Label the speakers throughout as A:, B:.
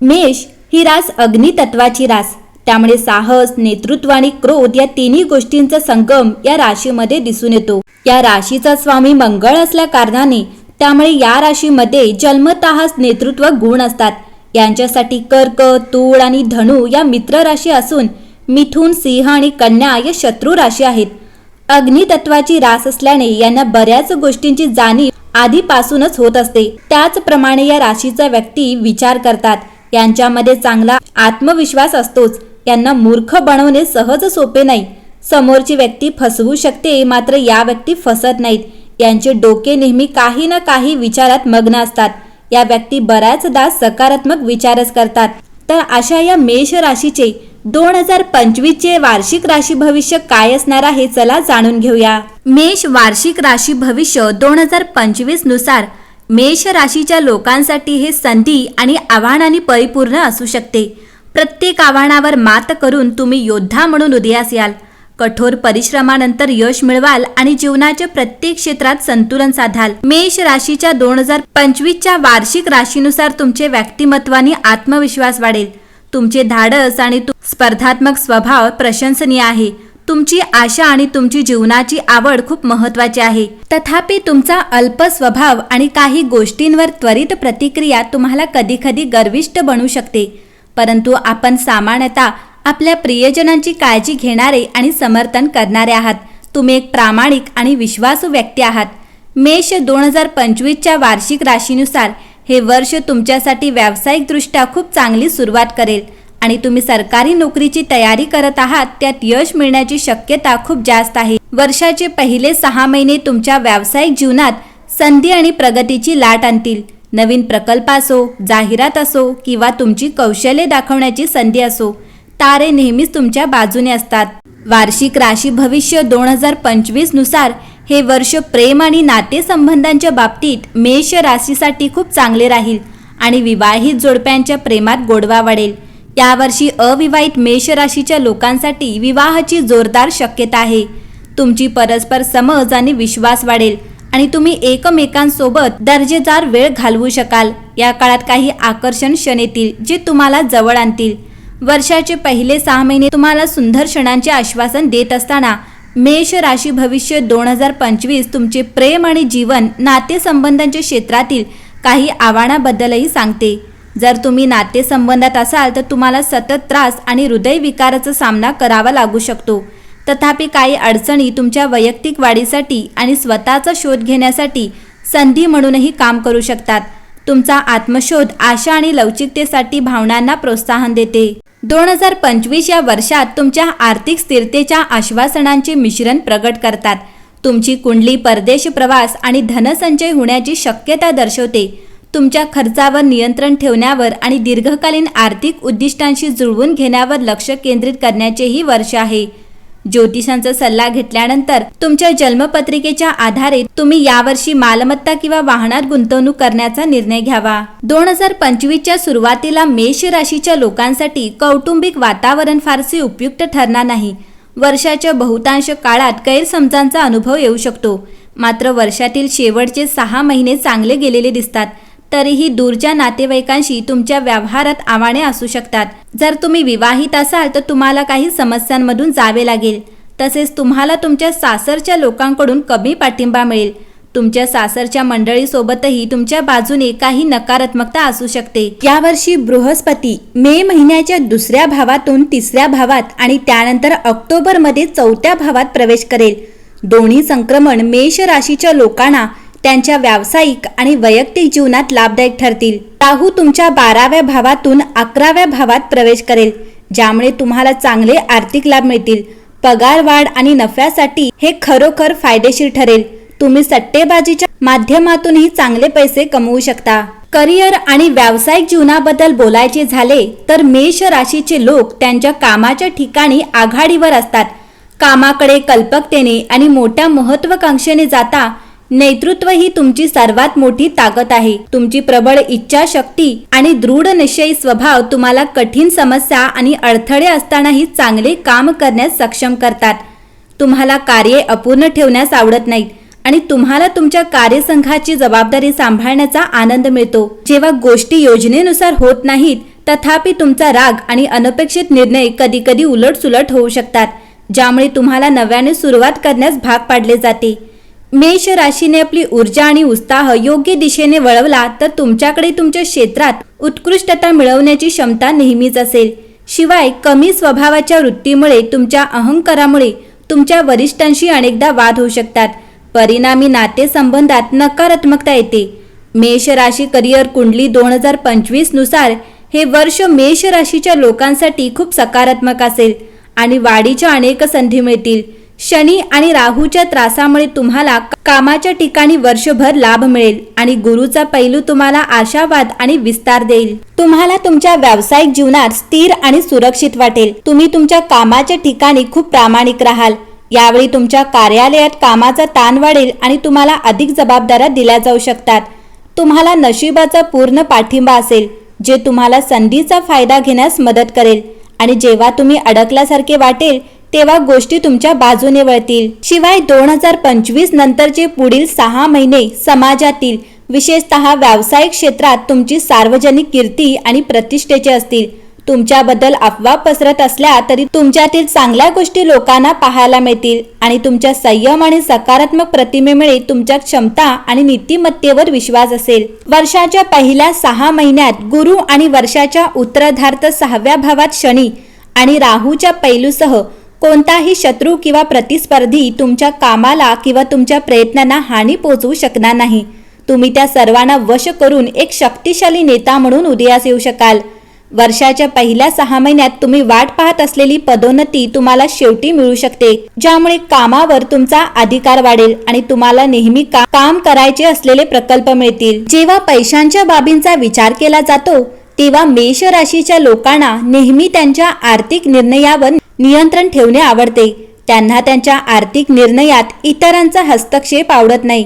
A: मेष ही रास अग्नितत्वाची रास. त्यामुळे साहस नेतृत्व आणि क्रोध या तिन्ही गोष्टींचा संगम या राशीमध्ये दिसून येतो. या राशीचा स्वामी मंगळ असल्या कारणाने त्यामुळे या राशीमध्ये जन्मतःच नेतृत्व गुण असतात. यांच्यासाठी कर्क तूळ आणि धनु या मित्र राशी असून मिथून सिंह आणि कन्या या शत्रू राशी आहेत. अग्नितत्वाची रास असल्याने यांना बऱ्याच गोष्टींची जाणीव आधीपासूनच होत असते. त्याचप्रमाणे या राशीचा व्यक्ती विचार करतात. त्यांच्यामध्ये चांगला आत्मविश्वास असतोच. यांना मूर्ख बनवणे सहज सोपे नाही. समोरची व्यक्ती फसवू शकते मात्र या व्यक्ती फसत नाहीत. यांचे डोके नेहमी काही ना काही विचारात मग्न असतात. या व्यक्ती बऱ्याचदा सकारात्मक विचारच करतात. तर अशा या मेष राशीचे दोन हजार पंचवीस चे वार्षिक राशी भविष्य काय असणार आहे चला जाणून घेऊया. मेष वार्षिक राशी भविष्य दोन हजार पंचवीसनुसार मेष राशीच्या लोकांसाठी हे संधी आणि आव्हानाने परिपूर्ण असू शकते. प्रत्येक आव्हानावर मात करून तुम्ही योद्धा म्हणून उदयास याल. कठोर परिश्रमानंतर यश मिळवाल आणि जीवनाच्या प्रत्येक क्षेत्रात संतुलन साधाल. मेष राशीच्या दोन हजार पंचवीसच्या वार्षिक राशीनुसार तुमचे व्यक्तिमत्वाने आत्मविश्वास वाढेल. तुमचे धाडस आणि स्पर्धात्मक स्वभाव प्रशंसनीय आहे. तुमची आशा आणि तुमची जीवनाची आवड खूप महत्वाची आहे. तथापि तुमचा अल्प स्वभाव आणि काही गोष्टींवर त्वरित प्रतिक्रिया तुम्हाला कधी कधी गर्विष्ट बनू शकते. परंतु आपण सामान्यतः आपल्या प्रियजनांची काळजी घेणारे आणि समर्थन करणारे आहात. तुम्ही एक प्रामाणिक आणि विश्वासू व्यक्ती आहात. मेष दोन हजार पंचवीसच्या वार्षिक राशीनुसार हे वर्ष तुमच्यासाठी व्यावसायिकदृष्ट्या खूप चांगली सुरुवात करेल. आणि तुम्ही सरकारी नोकरीची तयारी करत आहात त्यात यश मिळण्याची शक्यता खूप जास्त आहे. वर्षाचे पहिले सहा महिने तुमच्या व्यावसायिक जीवनात संधी आणि प्रगतीची लाट आणतील. नवीन प्रकल्प असो जाहिरात असो किंवा तुमची कौशल्ये दाखवण्याची संधी असो तारे नेहमीच तुमच्या बाजूने असतात. वार्षिक राशी भविष्य दोन हजार पंचवीसनुसार हे वर्ष प्रेम आणि नातेसंबंधांच्या बाबतीत मेष राशीसाठी खूप चांगले राहील आणि विवाहित जोडप्यांच्या प्रेमात गोडवा वाढेल. यावर्षी अविवाहित मेष राशीच्या लोकांसाठी विवाहाची जोरदार शक्यता आहे. तुमची परस्पर समज आणि विश्वास वाढेल आणि तुम्ही एकमेकांसोबत दर्जेदार वेळ घालवू शकाल. या काळात काही आकर्षण क्षण येतील जे तुम्हाला जवळ आणतील. वर्षाचे पहिले सहा महिने तुम्हाला सुंदर क्षणांचे आश्वासन देत असताना मेष राशी भविष्य दोन हजार पंचवीस तुमचे प्रेम आणि जीवन नातेसंबंधांच्या क्षेत्रातील काही आव्हानाबद्दलही सांगते. जर तुम्ही नातेसंबंधात असाल तर तुम्हाला सतत त्रास आणि हृदयविकाराचा सामना करावा लागू शकतो. तथापि काही अडचणी तुमच्या वैयक्तिक वाढीसाठी आणि स्वतःचा शोध घेण्यासाठी संधी म्हणूनही काम करू शकतात. तुमचा आत्मशोध आशा आणि लवचिकतेसाठी भावनांना प्रोत्साहन देते. दोन हजार पंचवीस या वर्षात तुमच्या आर्थिक स्थिरतेच्या आश्वासनांचे मिश्रण प्रगट करतात. तुमची कुंडली परदेश प्रवास आणि धनसंचय होण्याची शक्यता दर्शवते. तुमच्या खर्चावर नियंत्रण ठेवण्यावर आणि दीर्घकालीन आर्थिक उद्दिष्टांशी जुळवून घेण्यावर लक्ष केंद्रित करण्याचेही वर्ष आहे. ज्योतिषांचा सल्ला घेतल्यानंतर तुमच्या जन्मपत्रिकेच्या आधारे तुम्ही यावर्षी मालमत्ता किंवा वाहनात गुंतवणूक करण्याचा निर्णय घ्यावा. दोन हजार पंचवीसच्या सुरुवातीला मेष राशीच्या लोकांसाठी कौटुंबिक वातावरण फारसे उपयुक्त ठरणार नाही. वर्षाच्या बहुतांश काळात गैरसमजांचा अनुभव येऊ शकतो. मात्र वर्षातील शेवटचे सहा महिने चांगले गेलेले दिसतात. तरीही दूरच्या नातेवाईकांशी तुमच्या व्यवहारात आव्हाने असू शकतात. जर तुम्ही विवाहित असाल तर तुम्हाला काही समस्यांमधून जावे लागेल. तसेच तुम्हाला तुमच्या सासरच्या लोकांकडून कमी पाठिंबा मिळेल. तुमच्या सासरच्या मंडळीसोबतही तुमच्या बाजूने काही नकारात्मकता असू शकते. यावर्षी बृहस्पती मे महिन्याच्या दुसऱ्या भावातून तिसऱ्या भावात आणि त्यानंतर ऑक्टोबरमध्ये चौथ्या भावात प्रवेश करेल. दोन्ही संक्रमण मेष राशीच्या लोकांना त्यांच्या व्यावसायिक आणि वैयक्तिक जीवनात लाभदायक ठरतील. राहू तुमच्या बाराव्या भावातून अकराव्या भावात प्रवेश करेल ज्यामुळे तुम्हाला चांगले आर्थिक लाभ मिळतील. पगार वाढ आणि नफ्यासाठी हे खरोखर फायदेशीर ठरेल. तुम्ही सट्टेबाजीच्या माध्यमातूनही चांगले पैसे कमवू शकता. करिअर आणि व्यावसायिक जीवनाबद्दल बोलायचे झाले तर मेष राशीचे लोक त्यांच्या कामाच्या ठिकाणी आघाडीवर असतात. कामाकडे कल्पकतेने आणि मोठ्या महत्वाकांक्षेने जाता नेतृत्व ही तुमची सर्वात मोठी ताकद आहे. तुमची प्रबळ इच्छाशक्ती आणि दृढ निश्चयी स्वभाव तुम्हाला कठीण समस्या आणि अडथळे असतानाही चांगले काम करण्यास सक्षम करतात. तुम्हाला कार्ये अपूर्ण ठेवण्यास आवडत नाहीत आणि तुम्हाला तुमच्या कार्यसंघाची जबाबदारी सांभाळण्याचा आनंद मिळतो. जेव्हा गोष्टी योजनेनुसार होत नाहीत तथापि तुमचा राग आणि अनपेक्षित निर्णय कधी कधी उलटसुलट होऊ शकतात ज्यामुळे तुम्हाला नव्याने सुरुवात करण्यास भाग पाडले जाते. मेष राशीने आपली ऊर्जा आणि उत्साह योग्य दिशेने वळवला तर तुमच्याकडे तुमच्या क्षेत्रात उत्कृष्टता मिळवण्याची क्षमता नेहमीच असेल. शिवाय कमी स्वभावाच्या वृत्तीमुळे तुमच्या अहंकारामुळे तुमच्या वरिष्ठांशी अनेकदा वाद होऊ शकतात. परिणामी नातेसंबंधात नकारात्मकता येते. मेष राशी करिअर कुंडली दोन हजार पंचवीसनुसार हे वर्ष मेष राशीच्या लोकांसाठी खूप सकारात्मक असेल आणि वाढीच्या अनेक संधी मिळतील. शनी आणि राहूच्या त्रासामुळे तुम्हाला कामाच्या ठिकाणी वर्षभर लाभ मिळेल आणि गुरुचा पैलू तुम्हाला आशावाद आणि विस्तार देईल. तुम्हाला तुमच्या व्यावसायिक जीवनात स्थिर आणि सुरक्षित वाटेल. तुम्ही तुमच्या कामाच्या ठिकाणी खूप प्रामाणिक राहाल. यावेळी तुमच्या कार्यालयात कामाचा ताण वाढेल आणि तुम्हाला अधिक जबाबदाऱ्या दिल्या जाऊ शकतात. तुम्हाला नशिबाचा पूर्ण पाठिंबा असेल जे तुम्हाला संधीचा फायदा घेण्यास मदत करेल आणि जेव्हा तुम्ही अडकल्यासारखे वाटेल तेव्हा गोष्टी तुमच्या बाजूने वळतील. शिवाय दोन हजार पंचवीस नंतरचे पुढील सहा महिने समाजातील विशेषतः व्यावसायिक क्षेत्रात तुमची सार्वजनिक कीर्ती आणि प्रतिष्ठेचे असतील. तुमच्याबद्दल अफवा पसरत असल्या तरी तुमच्यातील चांगल्या गोष्टी लोकांना पाहायला मिळतील आणि तुमच्या संयम आणि सकारात्मक प्रतिमेमुळे तुमच्या क्षमता आणि नीतिमत्तेवर विश्वास असेल. वर्षाच्या पहिल्या सहा महिन्यात गुरु आणि वर्षाच्या उत्तराधार्थ सहाव्या भावात शनी आणि राहूच्या पैलूसह कोणताही शत्रू किंवा प्रतिस्पर्धी तुमच्या कामाला किंवा तुमच्या प्रयत्नांना हानी पोहोचवू शकणार नाही. तुम्ही त्या सर्वांना वश करून एक शक्तिशाली नेता म्हणून उदयास येऊ शकाल. वर्षाच्या पहिल्या सहा महिन्यात तुम्ही वाट पाहत असलेली पदोन्नती तुम्हाला शेवटी मिळू शकते. ज्यामुळे कामावर तुमचा अधिकार वाढेल आणि तुम्हाला नेहमी का, काम करायचे असलेले प्रकल्प मिळतील. जेव्हा पैशांच्या बाबींचा विचार केला जातो तेव्हा मेष राशीच्या लोकांना नेहमी त्यांच्या आर्थिक निर्णयावर नियंत्रण ठेवणे आवडते. त्यांना त्यांच्या आर्थिक निर्णयात इतरांचा हस्तक्षेप आवडत नाही.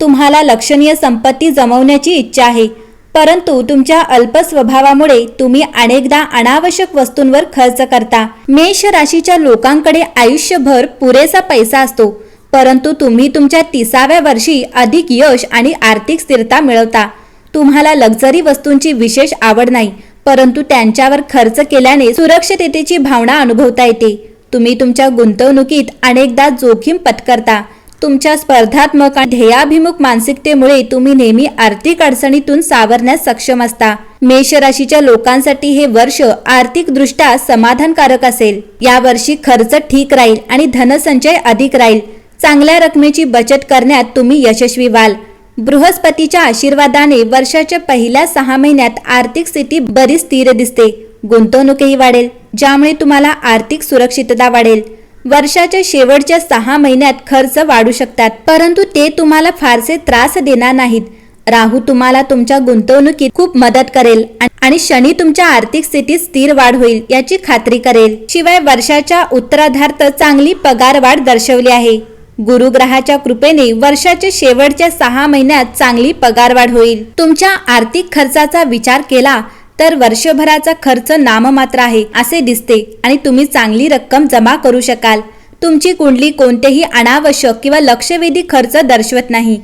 A: तुम्हाला लक्षणीय संपत्ती जमवण्याची इच्छा आहे. परंतु तुमच्या अल्प स्वभावामुळे तुम्ही अनेकदा अनावश्यक वस्तूंवर खर्च करता. मेष राशीच्या लोकांकडे आयुष्यभर पुरेसा पैसा असतो. परंतु तुम्ही तुमच्या तिसाव्या वर्षी अधिक यश आणि आर्थिक स्थिरता मिळवता. तुम्हाला लक्झरी वस्तूंची विशेष आवड नाही. परंतु त्यांच्यावर खर्च केल्याने सुरक्षिततेची भावना अनुभवता येते. तुम्ही तुमच्या गुंतवणुकीत अनेकदा जोखीम पत्करता. तुमच्या स्पर्धात्मक आणि ध्येयाभिमुख मानसिकतेमुळे तुम्ही नेहमी आर्थिक अडचणीतून सावरण्यास सक्षम असता. मेष राशीच्या लोकांसाठी हे वर्ष आर्थिकदृष्ट्या समाधानकारक असेल. या वर्षी खर्च ठीक राहील आणि धनसंचय अधिक राहील. चांगल्या रकमेची बचत करण्यात तुम्ही यशस्वी व्हाल. बृहस्पतीच्या आशीर्वादाने वर्षाच्या पहिल्या सहा महिन्यात आर्थिक स्थिती बरीच स्थिर दिसते. गुंतवणूकही वाढेल ज्यामुळे तुम्हाला आर्थिक सुरक्षितता वाढेल. वर्षाच्या शेवटच्या सहा महिन्यात खर्च वाढू शकतात परंतु ते तुम्हाला फारसे त्रास देणार नाहीत. राहू तुम्हाला तुमच्या गुंतवणुकीत खूप मदत करेल आणि शनी तुमच्या आर्थिक स्थितीत स्थिर वाढ होईल याची खात्री करेल. शिवाय वर्षाच्या उत्तराधार्थ चांगली पगार वाढ दर्शवली आहे. गुरुग्रहाच्या कृपेने वर्षाच्या शेवटच्या सहा महिन्यात चांगली पगारवाढ होईल. तुमच्या आर्थिक खर्चाचा विचार केला तर वर्षभराचा खर्च नाममात्र आहे असे दिसते आणि तुम्ही चांगली रक्कम जमा करू शकाल. तुमची कुंडली कोणतेही अनावश्यक किंवा लक्षवेधी खर्च दर्शवत नाही.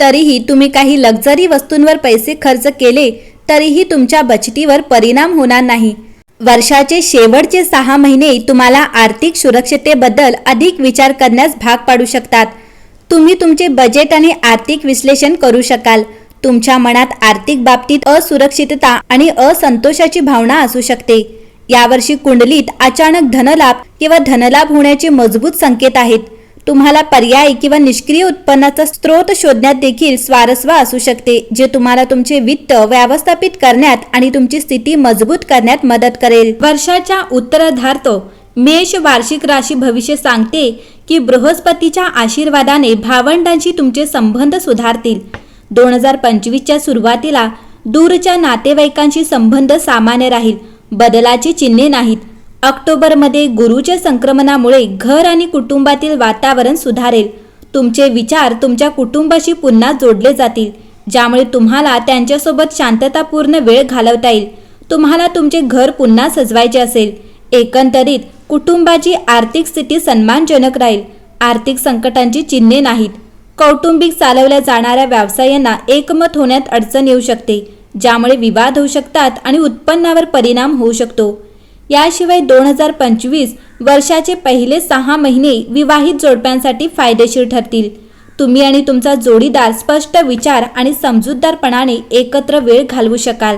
A: तरीही तुम्ही काही लक्झरी वस्तूंवर पैसे खर्च केले तरीही तुमच्या बचतीवर परिणाम होणार नाही. वर्षाचे शेवटचे सहा महिने तुम्हाला आर्थिक सुरक्षिततेबद्दल अधिक विचार करण्यास भाग पाडू शकतात. तुम्ही तुमचे बजेट आणि आर्थिक विश्लेषण करू शकाल. तुमच्या मनात आर्थिक बाबतीत असुरक्षितता आणि असंतोषाची भावना असू शकते. यावर्षी कुंडलीत अचानक धनलाभ किंवा धनलाभ होण्याचे मजबूत संकेत आहेत. तुम्हाला पर्यायी किंवा निष्क्रिय उत्पन्नाचा स्रोत शोधण्यात देखील स्वारस्व असू शकते जे तुम्हाला तुमचे वित्त व्यवस्थापित करण्यात आणि तुमची स्थिती मजबूत करण्यात मदत करेल. वर्षाच्या उत्तरार्धार्थ मेष वार्षिक राशी भविष्य सांगते की बृहस्पतीच्या आशीर्वादाने भावंडांशी तुमचे संबंध सुधारतील. दोन हजार पंचवीसच्या सुरुवातीला दूरच्या नातेवाईकांशी संबंध सामान्य राहील बदलाची चिन्हे नाहीत. ऑक्टोबरमध्ये गुरुच्या संक्रमणामुळे घर आणि कुटुंबातील वातावरण सुधारेल. तुमचे विचार तुमच्या कुटुंबाशी पुन्हा जोडले जातील ज्यामुळे तुम्हाला त्यांच्यासोबत शांततापूर्ण वेळ घालवता येईल. तुम्हाला तुमचे घर पुन्हा सजवायचे असेल. एकंदरीत कुटुंबाची आर्थिक स्थिती सन्मानजनक राहील. आर्थिक संकटांची चिन्हे नाहीत. कौटुंबिक चालवल्या जाणाऱ्या व्यवसायांना एकमत होण्यात अडचण येऊ शकते ज्यामुळे विवाद होऊ शकतात आणि उत्पन्नावर परिणाम होऊ शकतो. याशिवाय दोन हजार पंचवीस वर्षाचे पहिले सहा महिने विवाहित जोडप्यांसाठी फायदेशीर ठरतील. तुम्ही आणि तुमचा जोडीदार स्पष्ट विचार आणि समजूतदारपणाने एकत्र वेळ घालवू शकाल.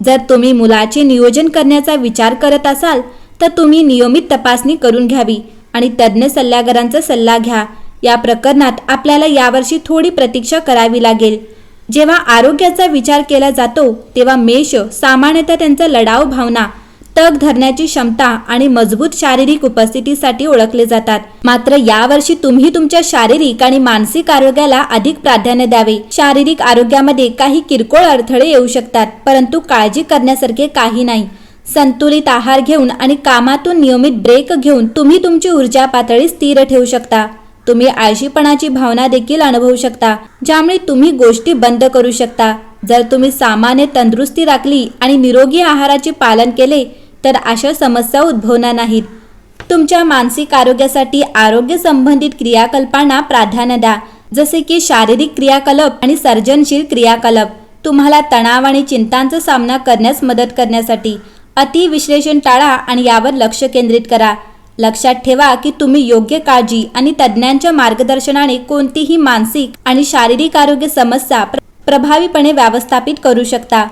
A: जर तुम्ही मुलाचे नियोजन करण्याचा विचार करत असाल तर तुम्ही नियमित तपासणी करून घ्यावी आणि तज्ज्ञ सल्लागारांचा सल्ला घ्या. या प्रकरणात आपल्याला यावर्षी थोडी प्रतीक्षा करावी लागेल. जेव्हा आरोग्याचा विचार केला जातो तेव्हा मेष सामान्यतः त्यांचा लढाव भावना तग धरण्याची क्षमता आणि मजबूत शारीरिक उपस्थितीसाठी ओळखले जातात. मात्र यावर्षी तुम्ही तुमच्या शारीरिक आणि मानसिक आरोग्याला अधिक प्राधान्य द्यावे. शारीरिक आरोग्यामध्ये काही किरकोळ अडथळे येऊ शकतात परंतु काळजी करण्यासारखे काही नाही. संतुलित आहार घेऊन आणि कामातून नियमित ब्रेक घेऊन तुम्ही तुमची ऊर्जा पातळी स्थिर ठेवू शकता. तुम्ही आळशीपणाची भावना देखील अनुभवू शकता ज्यामुळे तुम्ही गोष्टी बंद करू शकता. जर तुम्ही सामान्य तंदुरुस्ती राखली आणि निरोगी आहाराचे पालन केले तर अशा समस्या उद्भवणार नाहीत. तुमच्या मानसिक आरोग्यासाठी आरोग्य संबंधित क्रियाकल्पांना प्राधान्य द्या. जसे की शारीरिक क्रियाकलाप आणि सर्जनशील क्रियाकलाप. तुम्हाला तणाव आणि चिंतांचा सामना करण्यास मदत करण्यासाठी अतिविश्लेषण टाळा आणि यावर लक्ष केंद्रित करा. लक्षात ठेवा की तुम्ही योग्य काळजी आणि तज्ज्ञांच्या मार्गदर्शनाने कोणतीही मानसिक आणि शारीरिक आरोग्य समस्या प्र- प्रभावीपणे व्यवस्थापित करू शकता.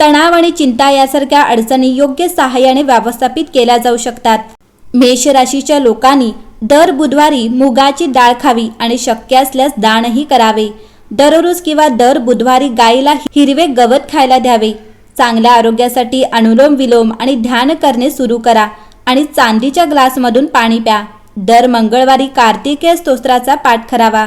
A: तणाव आणि चिंता यासारख्या अडचणी योग्य सहाय्याने व्यवस्थापित केल्या जाऊ शकतात. मेष राशीच्या लोकांनी दर बुधवारी मुगाची डाळ खावी आणि शक्य असल्यास दानही करावे. दररोज किंवा दर बुधवारी गायीला हिरवे गवत खायला द्यावे. चांगल्या आरोग्यासाठी अनुलोम विलोम आणि ध्यान करणे सुरू करा आणि चांदीच्या ग्लासमधून पाणी प्या. दर मंगळवारी कार्तिकेय स्तोत्राचा पाठ करावा.